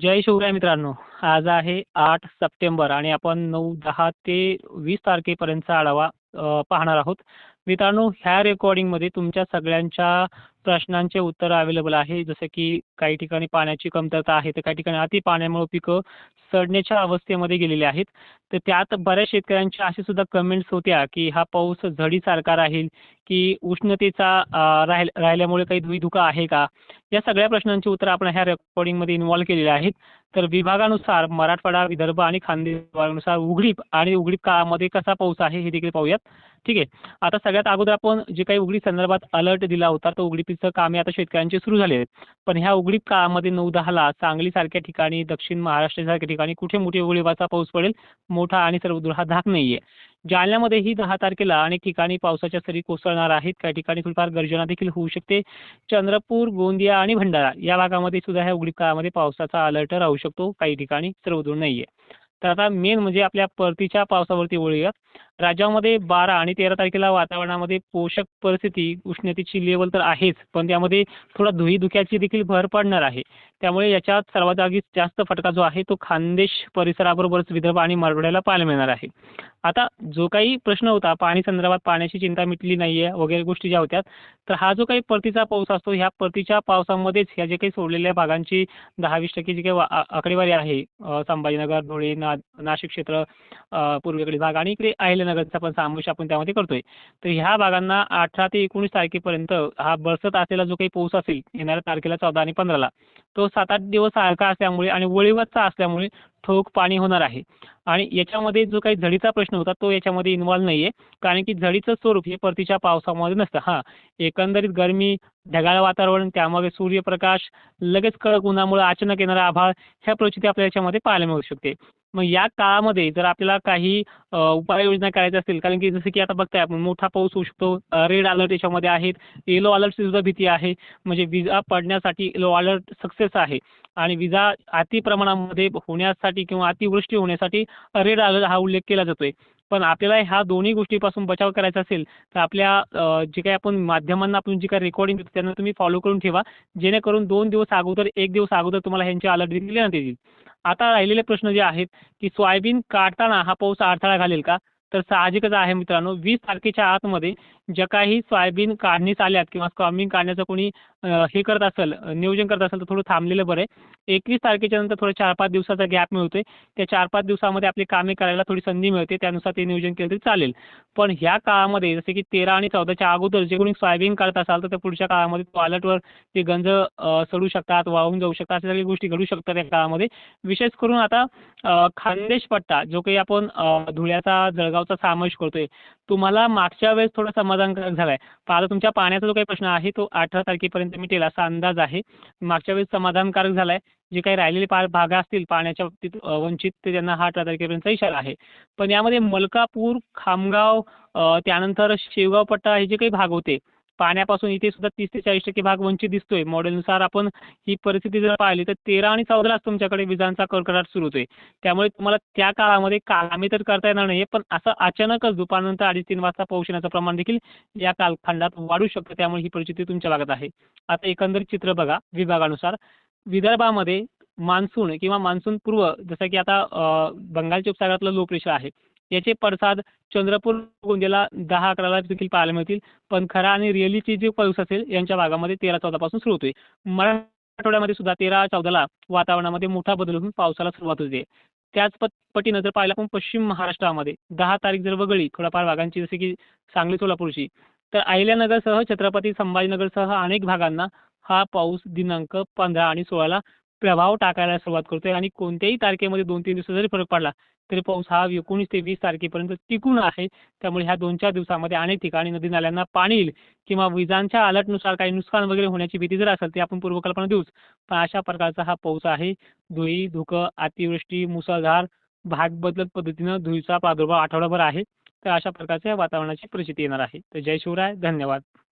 जय शिवराय मित्रांनो. आज आहे आठ सप्टेंबर आणि आपण नऊ दहा ते वीस तारखेपर्यंतचा आढावा पाहणार आहोत. मित्रांनो ह्या रेकॉर्डिंगमध्ये तुमच्या सगळ्यांच्या प्रश्नांचे उत्तर अवेलेबल आहे. जसं की काही ठिकाणी पाण्याची कमतरता आहे तर काही ठिकाणी अति पाण्यामुळे पिकं सडण्याच्या अवस्थेमध्ये गेलेली आहेत. तर त्यात बऱ्याच शेतकऱ्यांच्या अशी सुद्धा कमेंट्स होत्या की हा पाऊस झडीसारखा राहील की उष्णतेचा राहिल राहिल्यामुळे काही धुईधुका आहे का? या सगळ्या प्रश्नांची उत्तर आपण ह्या रेकॉर्डिंगमध्ये इन्व्हॉल्व केलेली आहेत. तर विभागानुसार मराठवाडा विदर्भ आणि खानदेश उघडीप आणि उघडीप काळामध्ये कसा पाऊस आहे हे देखील पाहूयात. ठीक आहे. आता सगळ्यात अगोदर आपण जे काही उघडी संदर्भात अलर्ट दिला होता तो उघडी उघडीपीचं कामे आता शेतकऱ्यांचे सुरू झाले आहेत. पण ह्या उघडीप काळामध्ये नऊ दहाला सांगलीसारख्या ठिकाणी दक्षिण महाराष्ट्रासारख्या ठिकाणी कुठे मोठे उघडीपाचा पाऊस पडेल मोठा आणि सर्वदूर हा धाक नाहीये. जालन्यामध्येही दहा तारखेला अनेक ठिकाणी पावसाच्या सरी कोसळणार आहेत. काही ठिकाणी थोडीफार गर्जना देखील होऊ शकते. चंद्रपूर गोंदिया आणि भंडारा या भागामध्ये सुद्धा ह्या उघडीप काळामध्ये पावसाचा अलर्ट राहू शकतो. काही ठिकाणी सर्वदूर नाहीये. तर आता मेन म्हणजे आपल्या परतीच्या पावसावरती वळूयात. राज्यामध्ये बारा आणि तेरा तारखेला वातावरणामध्ये पोषक परिस्थिती उष्णतेची लेवल तर आहेच पण त्यामध्ये थोडा धुई धुक्याची देखील भर पडणार आहे. त्यामुळे याच्यात सर्वात जागी जास्त फटका जो आहे तो खानदेश परिसराबरोबरच विदर्भ आणि मराठवाड्याला पाहायला मिळणार आहे. आता जो काही प्रश्न होता पाणी संदर्भात पाण्याची चिंता मिटली नाहीये वगैरे गोष्टी ज्या होत्या तर हा जो काही परतीचा पाऊस असतो ह्या परतीच्या पावसामध्येच ह्या जे काही सोडलेल्या भागांची दहा वीस टक्के जी काही वा- आकडेवारी आहे संभाजीनगर धुळे ना नाशिक क्षेत्र पूर्वेकडील भाग आणि इकडे अहिल्यानगरचा पण समावेश आपण त्यामध्ये करतोय. तर ह्या भागांना अठरा ते एकोणीस तारखेपर्यंत हा बरसत असलेला जो काही पाऊस असेल येणाऱ्या तारखेला चौदा आणि पंधराला तो सात आठ दिवस सारखा असल्यामुळे आणि वळीवरचा असल्यामुळे ठोक पाणी होणार आहे. आणि याच्यामध्ये जो काही झडीचा प्रश्न होता तो याच्यामध्ये इन्व्हॉल्व नाहीये. कारण की झडीचं स्वरूप हे परतीच्या पावसामध्ये नसतं. हां एकंदरीत गरमी ढगाळ वातावरण त्यामध्ये सूर्यप्रकाश लगेच कडक उन्हामुळे अचानक येणारा आभाळ ह्या परिस्थिती आपल्या याच्यामध्ये पाहायला मिळू शकते. मग या काळामध्ये जर आपल्याला काही उपाययोजना करायच्या असतील कारण की जसं की आता बघताय आपण मोठा पाऊस होऊ शकतो रेड अलर्ट याच्यामध्ये आहेत येलो अलर्टची सुद्धा भीती आहे म्हणजे विजा पडण्यासाठी येलो अलर्ट सक्सेस आहे. आणि विजा अति प्रमाणामध्ये होण्यासाठी किंवा अतिवृष्टी होण्यासाठी रेड अलर्ट हा उल्लेख केला जातोय. पण आपल्याला ह्या दोन्ही गोष्टीपासून बचाव करायचा असेल तर आपल्या जे काही आपण माध्यमांना आपण जी काही रेकॉर्डिंग देतो त्यांना तुम्ही फॉलो करून ठेवा जेणेकरून दोन दिवस अगोदर एक दिवस अगोदर तुम्हाला ह्यांचे अलर्ट दिले देण्यात येतील. आता राहिलेले प्रश्न जे आहेत की सोयाबीन काढताना हा पाऊस अडथळा घालेल का? तर साहजिकच आहे मित्रांनो वीस तारखेच्या आतमध्ये ज्या काही सोयाबीन काढणीस आल्यात किंवा सोयाबीन काढण्याचा कोणी हे करत असेल नियोजन करत असेल तर थोडं थांबलेलं बरं आहे. एकवीस तारखेच्या नंतर थोडं चार पाच दिवसाचा गॅप मिळतोय. त्या चार पाच दिवसामध्ये आपली कामे करायला थोडी संधी मिळते. त्यानुसार ते नियोजन केलं तरी चालेल. पण ह्या काळामध्ये जसे की तेरा आणि चौदाच्या अगोदर जे कोणी सोयाबीन करत असाल तर त्या पुढच्या काळामध्ये टॉयलेटवर ते गंज सडू शकतात वाहून जाऊ शकतात अशा सगळ्या गोष्टी घडू शकतात या काळामध्ये. विशेष करून आता खानदेश पट्टा जो काही आपण धुळ्याचा जळगावचा समावेश करतोय तुम्हाला मागच्या वेळेस थोडं समाधानकारक झालाय. पण आता तुमच्या पाण्याचा जो काही प्रश्न आहे तो अठरा तारखेपर्यंत मिटेल असा अंदाज आहे. मागच्या वेळेस समाधानकारक झालाय. जे काही राहिलेले पा भाग असतील पाण्याच्या बाबतीत वंचित ते त्यांना हा अठरा तारखेपर्यंतचा इशारा आहे. पण यामध्ये मलकापूर खामगाव त्यानंतर शेवगाव पट्टा हे जे काही भाग होते पाण्यापासून इथे सुद्धा तीस ते चाळीस टक्के भाग वंचित दिसतोय. मॉडेलनुसार आपण ही परिस्थिती जर पाहिली तर तेरा आणि चौदालाच तुमच्याकडे विजांचा कडकडाट सुरू होतोय. त्यामुळे तुम्हाला त्या काळामध्ये कामे तर करता येणार नाही पण असं अचानकच दुपारनंतर अडीच तीन वाजता पाऊस येण्याचं प्रमाण देखील या कालखंडात वाढू शकतं. त्यामुळे ही परिस्थिती तुमच्या भागात आहे. आता एकंदरीत चित्र बघा विभागानुसार. विदर्भामध्ये मान्सून किंवा मान्सून पूर्व जसं की आता बंगालच्या उपसागरातलं लो प्रेशर आहे. याचे पडसाद चंद्रपूर गोंदियाला दहा अकराला देखील पाहायला मिळतील. पण खरा आणि रिअलीची जी पाऊस असेल यांच्या भागामध्ये तेरा चौदापासून सुरू होते मराठवाड्यामध्ये सुद्धा तेरा चौदाला वातावरणामध्ये मोठा बदल होऊन पावसाला सुरुवात होते. त्याच पट पटीनं जर पाहिलं आपण पश्चिम महाराष्ट्रामध्ये दहा तारीख जर वगळली थोड्याफार भागांची जसे की सांगली सोलापूरची तर अहिल्यानगरसह छत्रपती संभाजीनगरसह अनेक भागांना हा पाऊस दिनांक पंधरा आणि सोळाला प्रभाव टाकायला सुरुवात करतोय आणि कोणत्याही तारखेमध्ये दोन तीन दिवसात जरी फरक पडला तरी पाऊस हा एकोणीस ते वीस तारखेपर्यंत टिकून आहे. त्यामुळे ह्या दोन चार दिवसामध्ये अनेक ठिकाणी नदी नाल्यांना पाणी येईल किंवा विजांच्या अलर्टनुसार काही नुकसान वगैरे होण्याची भीती जर असेल ती आपण पूर्वकल्पना देऊच. पण अशा प्रकारचा हा पाऊस आहे. धुळी धुकं अतिवृष्टी मुसळधार भाग बदलत पद्धतीनं धुळीचा प्रादुर्भाव आठवडाभर आहे. तर अशा प्रकारच्या वातावरणाची परिस्थिती येणार आहे. तर जय शिवराय. धन्यवाद.